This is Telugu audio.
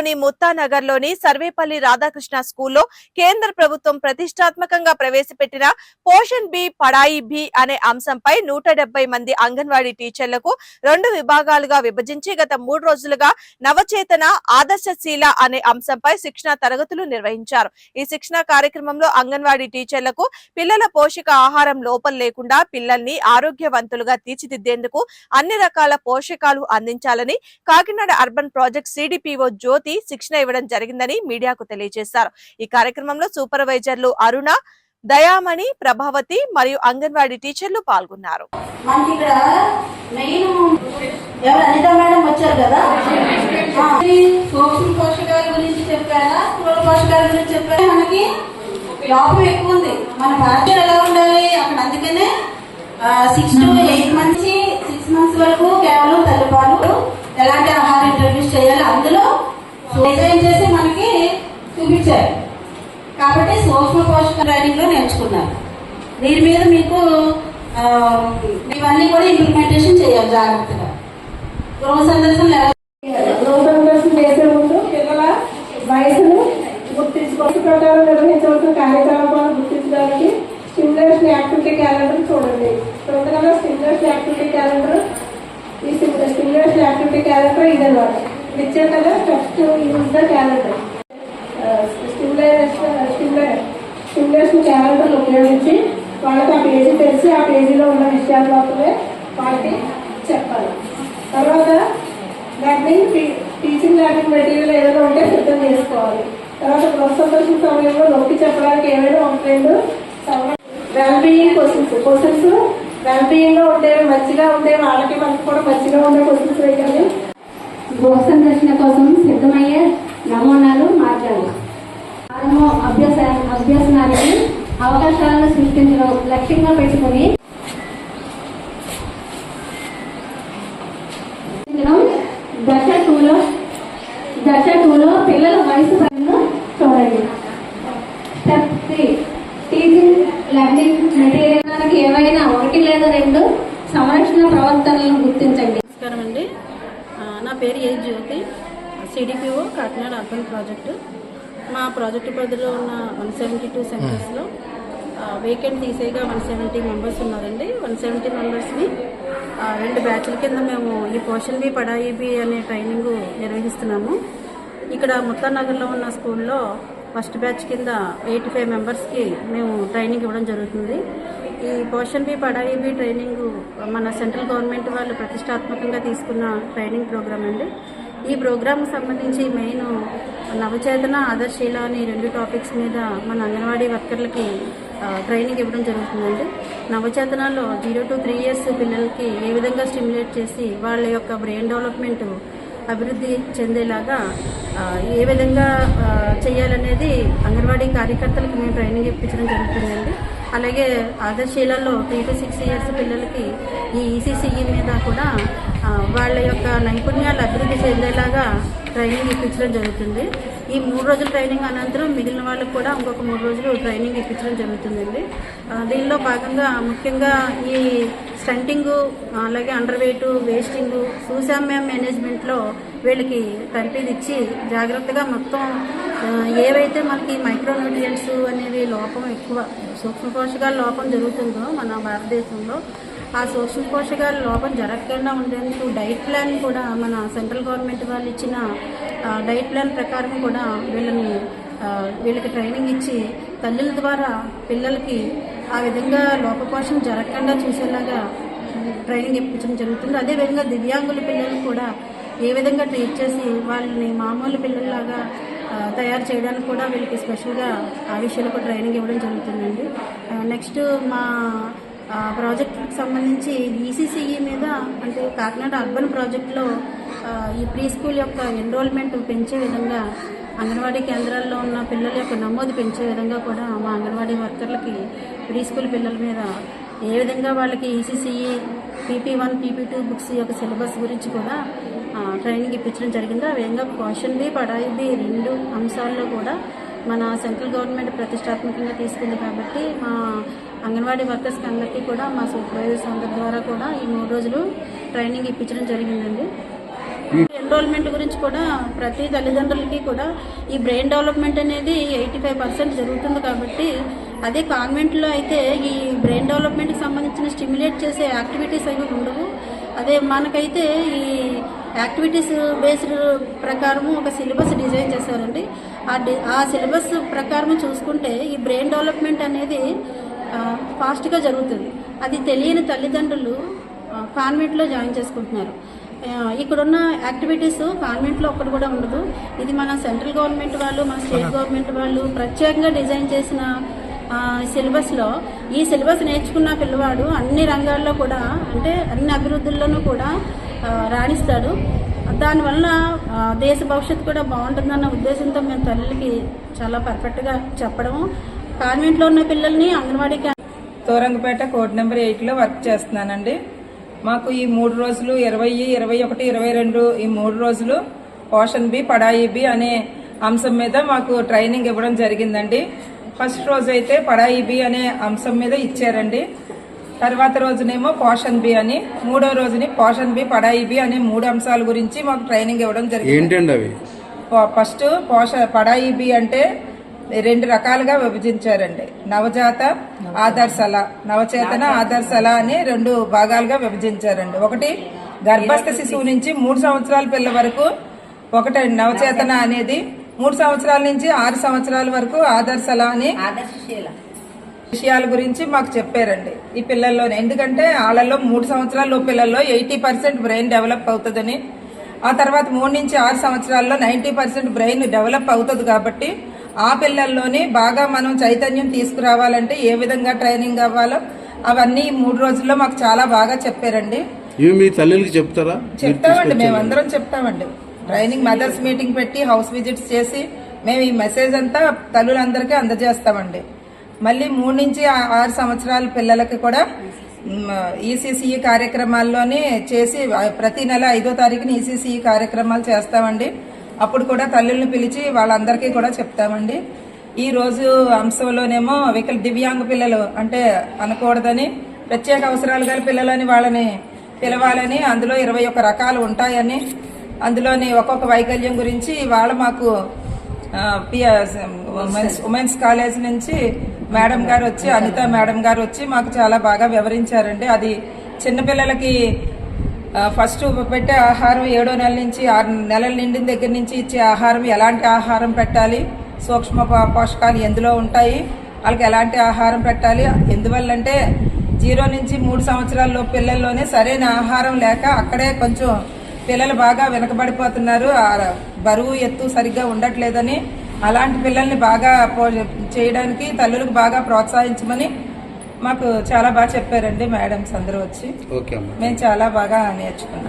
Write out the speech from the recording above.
నగర్లోని ముత్తానగర్లోని సర్వేపల్లి రాధాకృష్ణ స్కూల్లో కేంద్ర ప్రభుత్వం ప్రతిష్టాత్మకంగా ప్రవేశపెట్టిన పోషన్ బి పడాయి బి అనే అంశంపై నూట మంది అంగన్వాడీ టీచర్లకు రెండు విభాగాలుగా విభజించి గత మూడు రోజులుగా నవచేతన ఆదర్శశీల అనే అంశంపై శిక్షణ తరగతులు నిర్వహించారు. ఈ శిక్షణ కార్యక్రమంలో అంగన్వాడీ టీచర్లకు పిల్లల పోషక ఆహారం లోపం లేకుండా పిల్లల్ని ఆరోగ్యవంతులుగా తీర్చిదిద్దేందుకు అన్ని రకాల పోషకాలు అందించాలని Kakinada urban project CDPO Jyothi శిక్షణ ఇవ్వడం జరిగిందని మీడియాకు తెలియజేశారు. ఈ కార్యక్రమంలో సూపర్వైజర్లు అరుణ దయామణి ప్రభావతి మరియు అంగన్వాడీ టీచర్లు పాల్గొన్నారు. మనకి లోపం ఎక్కువ ఉంది. మన భారతీయులు ఎలా ఉండాలి? అక్కడ అందుకనే six to eight months six months వరకు కేవలం తల్లిపాలు ఎలాంటి ఆహారం ఇంట్రడ్యూస్ చేయాలి? అందులో డిజైన్ చేసి మనకి చూపించారు. కాబట్టి సూక్ష్మ పోషక ట్రైనింగ్లో నేర్చుకున్నారు. దీని మీద మీకు ఆ, ఇవన్నీ కూడా ఇంప్లిమెంటేషన్ చేయాలి జాగ్రత్తగా. గృహ సందర్శనలు ఎలా సందర్శన చేసే ముందు పిల్లల వయసును గుర్తించుకోవడం ప్రకారం నిర్వహించవలసిన కార్యకలాపాలను గుర్తించడానికి స్టిమ్యులేషన్ యాక్టివిటీ క్యాలెండర్ చూడండి. తొందరగా స్టిమ్యులేషన్ యాక్టివిటీ క్యాలెండర్ ఈ స్టిమ్యులేషన్ యాక్టివిటీ క్యాలెండర్ ఇదన్నమాట. ఇచ్చారు కదా first use the calendar? Stimulation stimulation calendar ఉపయోగించి వాళ్ళకి ఆ పేజీ తెలిసి ఆ పేజీలో ఉన్న విషయాల మాత్రమే వాళ్ళకి చెప్పాలి. తర్వాత లెర్నింగ్ టీచింగ్ లెర్నింగ్ మెటీరియల్ ఏదైనా ఉంటే సిద్ధం చేసుకోవాలి. తర్వాత ప్రోత్సహించిన సమయంలో నొక్కి చెప్పడానికి ఏమైనా ఒక రెండు well questions questions well being మంచిగా ఉండేవి వాళ్ళకి మనకి కూడా మంచిగా ఉండే క్వశ్చన్స్ వేయాలి. గృహ సందర్శన కోసం సిద్ధమయ్యే నమూనాలు మార్గాలు ఆరమో అభ్యాస అభ్యసనానికి అవకాశాలను సృష్టించడం లక్ష్యంగా పెట్టుకుని దశ టూలో దశ టూలో పిల్లల వయసు పైన చూడండి. Step three teaching learning material ఏవైనా ఒకటి లేదా రెండు సంరక్షణ ప్రవర్తనలను గుర్తించండి నమస్కారం అండి ఆ, నా పేరు A Jyothi? CDPO Kakinada urban project. మా ప్రాజెక్టు పరిధిలో ఉన్న వన్ సెవెంటీ టూ సెంటర్స్లో వేకెంట్ తీసేగా వన్ సెవెంటీ మెంబర్స్ ఉన్నారండి. వన్ సెవెంటీ మెంబర్స్ని రెండు బ్యాచ్ల కింద మేము ఈ పోషన్ బి పడాయి బి అనే ట్రైనింగ్ నిర్వహిస్తున్నాము. ఇక్కడ ముత్తానగర్లో ఉన్న స్కూల్లో ఫస్ట్ బ్యాచ్ కింద ఎయిటీ ఫైవ్ మెంబర్స్కి మేము ట్రైనింగ్ ఇవ్వడం జరుగుతుంది. ఈ పోషన్ బి పడాయి బి ట్రైనింగ్ మన సెంట్రల్ గవర్నమెంట్ వాళ్ళు ప్రతిష్టాత్మకంగా తీసుకున్న ట్రైనింగ్ ప్రోగ్రామ్ అండి. ఈ ప్రోగ్రామ్ సంబంధించి మెయిన్ నవచేతన ఆదర్శీల అని రెండు టాపిక్స్ మీద మన అంగన్వాడీ వర్కర్లకి ట్రైనింగ్ ఇవ్వడం జరుగుతుందండి. నవచేతనలో జీరో టు త్రీ ఇయర్స్ పిల్లలకి ఏ విధంగా స్టిమ్యులేట్ చేసి వాళ్ళ యొక్క బ్రెయిన్ డెవలప్మెంట్ అభివృద్ధి చెందేలాగా ఏ విధంగా చేయాలనేది అంగన్వాడీ కార్యకర్తలకు మేము ట్రైనింగ్ ఇప్పించడం జరుగుతుందండి. అలాగే ఆదర్శీలలో త్రీ టు సిక్స్ ఇయర్స్ పిల్లలకి ఈ ఈసీసీఈ మీద కూడా వాళ్ళ యొక్క నైపుణ్యాలు అభివృద్ధి చెందేలాగా ట్రైనింగ్ ఇప్పించడం జరుగుతుంది. ఈ మూడు రోజుల ట్రైనింగ్ అనంతరం మిగిలిన వాళ్ళకు కూడా ఇంకొక మూడు రోజులు ట్రైనింగ్ ఇప్పించడం జరుగుతుందండి. దీనిలో భాగంగా ముఖ్యంగా ఈ స్టంటింగ్ అలాగే అండర్ వేస్టింగు సూసామ్య మేనేజ్మెంట్లో వీళ్ళకి తర్ఫీదు ఇచ్చి జాగ్రత్తగా మొత్తం ఏవైతే మనకి మైక్రోన్యూట్రియంట్స్ అనేవి లోపం ఎక్కువ సూక్ష్మ పోషకాల లోపం జరుగుతుందో మన భారతదేశంలో ఆ సూక్ష్మ పోషకాల లోపం జరగకుండా ఉండేందుకు డైట్ ప్లాన్ కూడా మన సెంట్రల్ గవర్నమెంట్ వాళ్ళు ఇచ్చిన డైట్ ప్లాన్ ప్రకారం కూడా వీళ్ళని వీళ్ళకి ట్రైనింగ్ ఇచ్చి తల్లుల ద్వారా పిల్లలకి ఆ విధంగా లోపపోషణ జరగకుండా చూసేలాగా ట్రైనింగ్ ఇప్పించడం జరుగుతుంది. అదేవిధంగా దివ్యాంగుల పిల్లలు కూడా ఏ విధంగా ట్రీట్ చేసి వాళ్ళని మామూలు పిల్లల్లాగా తయారు చేయడానికి కూడా వీళ్ళకి స్పెషల్గా ఆ విషయంలో కూడా ట్రైనింగ్ ఇవ్వడం జరుగుతుందండి. నెక్స్ట్ మా ప్రాజెక్ట్కి సంబంధించి ఈసీసీఈ మీద అంటే కాకినాడ అర్బన్ ప్రాజెక్టులో ఈ ప్రీ స్కూల్ యొక్క ఎన్రోల్మెంట్ పెంచే విధంగా అంగన్వాడీ కేంద్రాల్లో ఉన్న పిల్లల యొక్క నమోదు పెంచే విధంగా కూడా మా అంగన్వాడీ వర్కర్లకి ప్రీ స్కూల్ పిల్లల మీద ఏ విధంగా వాళ్ళకి ECCE PP one PP two books యొక్క సిలబస్ గురించి కూడా ట్రైనింగ్ ఇప్పించడం జరిగింది. ఆ విధంగా క్వశ్చన్ బి పడాయి బి రెండు అంశాల్లో కూడా మన సెంట్రల్ గవర్నమెంట్ ప్రతిష్టాత్మకంగా తీసుకుంది కాబట్టి మా అంగన్వాడీ వర్కర్స్కి అందరికీ కూడా మా సూపర్వైజర్స్ అందరి ద్వారా కూడా ఈ మూడు రోజులు ట్రైనింగ్ ఇప్పించడం జరిగిందండి. ఎన్రోల్మెంట్ గురించి కూడా ప్రతి తల్లిదండ్రులకి కూడా ఈ బ్రెయిన్ డెవలప్మెంట్ అనేది ఎయిటీ ఫైవ్ పర్సెంట్ జరుగుతుంది కాబట్టి అదే కాన్వెంట్లో అయితే ఈ బ్రెయిన్ డెవలప్మెంట్కి సంబంధించిన స్టిమ్యులేట్ చేసే యాక్టివిటీస్ అవి ఉండవు. అదే మనకైతే ఈ యాక్టివిటీస్ బేస్డ్ ప్రకారము ఒక సిలబస్ డిజైన్ చేశారండి. ఆ డి ఆ సిలబస్ ప్రకారం చూసుకుంటే ఈ బ్రెయిన్ డెవలప్మెంట్ అనేది ఫాస్ట్గా జరుగుతుంది. అది తెలియని తల్లిదండ్రులు కాన్వెంట్లో జాయిన్ చేసుకుంటున్నారు. ఇక్కడున్న యాక్టివిటీస్ కాన్వెంట్లో ఒక్కటి కూడా ఉండదు. ఇది మన సెంట్రల్ గవర్నమెంట్ వాళ్ళు మన స్టేట్ గవర్నమెంట్ వాళ్ళు ప్రత్యేకంగా డిజైన్ చేసిన సిలబస్లో ఈ సిలబస్ నేర్చుకున్న పిల్లవాడు అన్ని రంగాల్లో కూడా అంటే అన్ని అభివృద్ధుల్లోనూ కూడా రాణిస్తాడు. దానివల్ల దేశ భవిష్యత్తు కూడా బాగుంటుందన్న ఉద్దేశంతో మేము తల్లికి చాలా పర్ఫెక్ట్గా చెప్పడము. కాన్వెంట్లో ఉన్న పిల్లల్ని అంగన్వాడీ తోరంగపేట కోడ్ నెంబర్ ఎయిట్లో వర్క్ చేస్తున్నానండి. మాకు ఈ మూడు రోజులు ఇరవై ఇరవై ఒకటి ఇరవై రెండు ఈ మూడు రోజులు పోషన్ బి పడాయి బి అనే అంశం మీద మాకు ట్రైనింగ్ ఇవ్వడం జరిగిందండి. ఫస్ట్ రోజు అయితే పడాయి బి అనే అంశం మీద ఇచ్చారండి. తర్వాత రోజునేమో పోషన్ బి అని మూడో రోజుని పోషన్ బి పడాయి బి అనే మూడు అంశాల గురించి మాకు ట్రైనింగ్ ఇవ్వడం జరిగింది. ఏంటండి అవి? ఫస్ట్ పోష పడాయి బి అంటే రెండు రకాలుగా విభజించారండి. నవజాత ఆదర్శల నవచేతన ఆదర్శల అని రెండు భాగాలుగా విభజించారండి. ఒకటి గర్భస్థ శిశువు నుంచి మూడు సంవత్సరాల పిల్ల వరకు ఒకటి నవచేతన అనేది మూడు సంవత్సరాల నుంచి ఆరు సంవత్సరాల వరకు ఆదర్శల అని విషయాల గురించి మాకు చెప్పారండి. ఈ పిల్లల్లోనే. ఎందుకంటే వాళ్ళల్లో మూడు సంవత్సరాల పిల్లల్లో ఎయిటీ పర్సెంట్ బ్రెయిన్ డెవలప్ అవుతుందని. ఆ తర్వాత మూడు నుంచి ఆరు సంవత్సరాల్లో నైంటీ పర్సెంట్ బ్రెయిన్ డెవలప్ అవుతుంది కాబట్టి ఆ పిల్లల్లోని బాగా మనం చైతన్యం తీసుకురావాలంటే ఏ విధంగా ట్రైనింగ్ అవ్వాలో అవన్నీ మూడు రోజుల్లో మాకు చాలా బాగా చెప్పారండి. ఇవి మీ తల్లికి చెప్తారా? చెప్తామండి. తీసుకొచ్చి- మేము అందరం చెప్తామండి. ట్రైనింగ్ మదర్స్ మీటింగ్ పెట్టి హౌస్ విజిట్స్ చేసి మేము ఈ మెసేజ్ అంతా తల్లులందరికీ అందజేస్తామండి. మళ్ళీ మూడు నుంచి ఆరు సంవత్సరాల పిల్లలకి కూడా ఈసీసీఈ కార్యక్రమాల్లోనే చేసి ప్రతి నెల ఐదో తారీఖున ఈసీసీఈ కార్యక్రమాలు చేస్తామండి. అప్పుడు కూడా తల్లుల్ని పిలిచి వాళ్ళందరికీ కూడా చెప్తామండి. ఈ రోజు అంశంలోనేమో వికల దివ్యాంగ పిల్లలు అంటే అనకూడదని ప్రత్యేక అవసరాలు గల పిల్లలని వాళ్ళని పిలవాలని అందులో ఇరవై ఒక్క రకాలు ఉంటాయని అందులోని ఒక్కొక్క వైకల్యం గురించి వాళ్ళ మాకు పిఎస్ ఉమెన్స్ ఉమెన్స్ కాలేజ్ నుంచి మేడం గారు వచ్చి అనిత మేడం గారు వచ్చి మాకు చాలా బాగా వివరించారండి. అది చిన్నపిల్లలకి ఫస్ట్ పెట్టే ఆహారం ఏడో నెల నుంచి ఆరు నెలల నిండిన దగ్గర నుంచి ఇచ్చే ఆహారం ఎలాంటి ఆహారం పెట్టాలి సూక్ష్మ పోషకాలు ఎందులో ఉంటాయి వాళ్ళకి ఎలాంటి ఆహారం పెట్టాలి ఎందువల్ల అంటే జీరో నుంచి మూడు సంవత్సరాల్లో పిల్లల్లోనే సరైన ఆహారం లేక అక్కడే కొంచెం పిల్లలు బాగా వెనకబడిపోతున్నారు. బరువు ఎత్తు సరిగ్గా ఉండట్లేదని అలాంటి పిల్లల్ని బాగా చేయడానికి తల్లులకు బాగా ప్రోత్సహించమని మాకు చాలా బాగా చెప్పారండి మేడమ్స్ అందరూ వచ్చి. మేము చాలా బాగా నేర్చుకున్నాం.